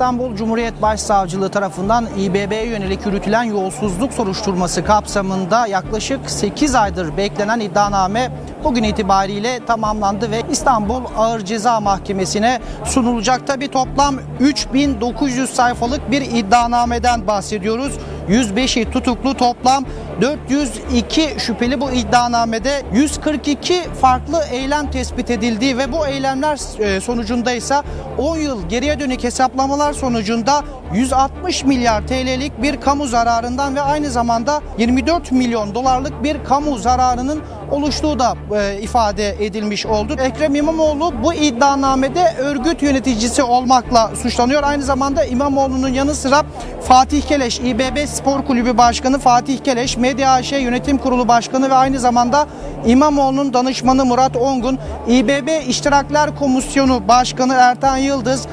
İstanbul Cumhuriyet Başsavcılığı tarafından İBB'ye yönelik yürütülen yolsuzluk soruşturması kapsamında yaklaşık 8 aydır beklenen iddianame bugün itibariyle tamamlandı ve İstanbul Ağır Ceza Mahkemesi'ne sunulacak. Tabi toplam 3900 sayfalık bir iddianameden bahsediyoruz. 105'i tutuklu toplam 402 şüpheli bu iddianamede 142 farklı eylem tespit edildiği ve bu eylemler e, sonucunda ise 10 yıl geriye dönük hesaplamalar sonucunda 160 milyar TL'lik bir kamu zararından ve aynı zamanda 24 milyon dolarlık bir kamu zararının oluştuğu da e, ifade edilmiş oldu. Ekrem İmamoğlu bu iddianamede örgüt yöneticisi olmakla suçlanıyor. Aynı zamanda İmamoğlu'nun yanı sıra Fatih Keleş, İBB Spor Kulübü Başkanı Fatih Keleş, Medya AŞ Yönetim Kurulu Başkanı ve aynı zamanda İmamoğlu'nun danışmanı Murat Ongun, İBB İştirakler Komisyonu Başkanı Ertan Yıldız,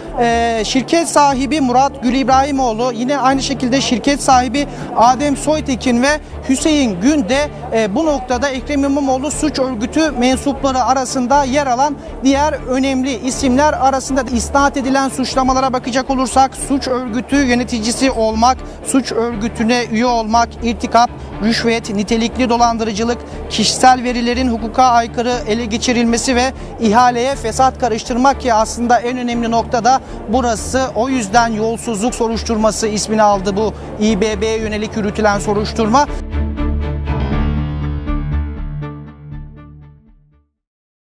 şirket sahibi Murat Gül İbrahimoğlu, yine aynı şekilde şirket sahibi Adem Soytekin ve Hüseyin Gün de bu noktada Ekrem İmamoğlu suç örgütü mensupları arasında yer alan diğer önemli isimler arasında isnat edilen suçlamalara bakacak olursak suç örgütü yöneticisi olmak, suç örgütüne üye olmak, irtikap, rüşvet, nitelikli dolandırıcılık, kişisel verilerin hukuka aykırı ele geçirilmesi ve ihaleye fesat karıştırmak ki aslında en önemli noktada burası. O yüzden yolsuzluk soruşturması ismini aldı bu İBB'ye yönelik yürütülen soruşturma.